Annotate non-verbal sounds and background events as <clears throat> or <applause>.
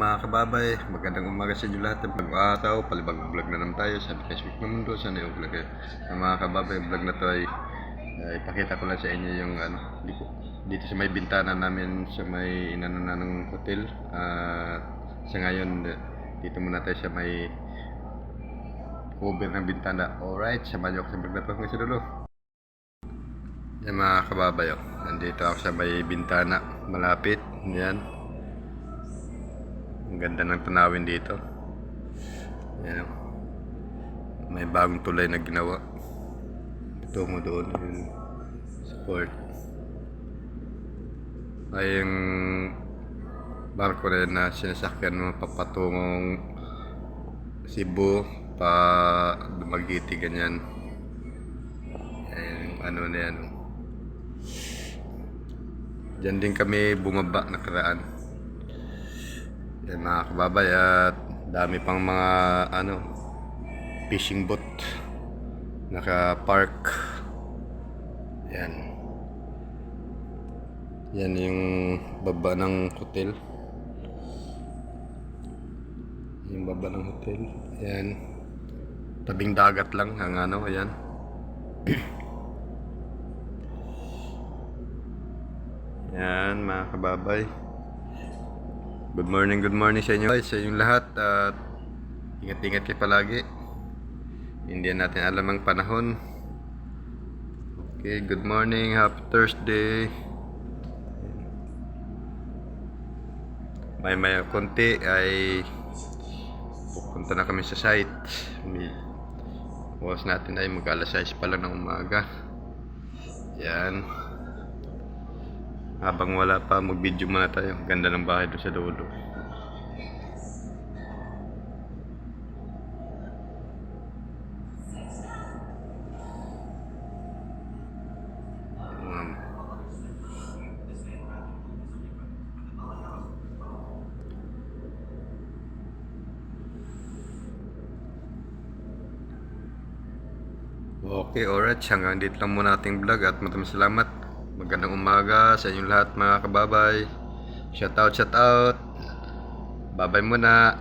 mga kababay, magandang umaga sa inyo lahat ng pag-araw, palibag vlog na naman tayo sa Facebook na mundo, sana yung vlog eh. Ang mga kababay, vlog na to ay ay ipakita ko lang sa inyo yung ano, dito, dito sa may bintana namin sa may inano na ng hotel. At sa ngayon, dito muna tayo sa may cover ng bintana. Alright, samahan niyo ako sa vlog na to mga sinulo. Yan mga kababay, oh. nandito ako sa may bintana, malapit, yan. Ang ganda ng tanawin dito. Yan. oh. May bagong tulay na ginawa. Tungo doon yung sport. Ay yung barko rin na sinasakyan mo papatungong Cebu pa Dumaguete ganyan. Yan, yung ano na yan. oh. Diyan din kami bumaba nakaraan. Yan mga kababay at dami pang mga ano fishing boat naka-park. Yan. Yan yung baba ng hotel. Yung baba ng hotel. Yan. Tabing dagat lang ang ano, ayan. <clears throat> Yan mga kababay. Good morning, good morning sa inyo guys, sa inyong lahat at ingat-ingat kayo palagi. Hindi natin alam ang panahon. Okay, good morning, happy Thursday. May may konti ay pupunta na kami sa site. May oras natin ay mag alas 6 pa lang ng umaga. Yan. Habang wala pa, mag-video muna tayo. Ganda ng bahay doon sa dulo. Um, Okay, alright. Hanggang dito lang muna ating vlog at maraming salamat. Magandang umaga sa inyong lahat mga kababay. Shout out, shout out. Babay muna.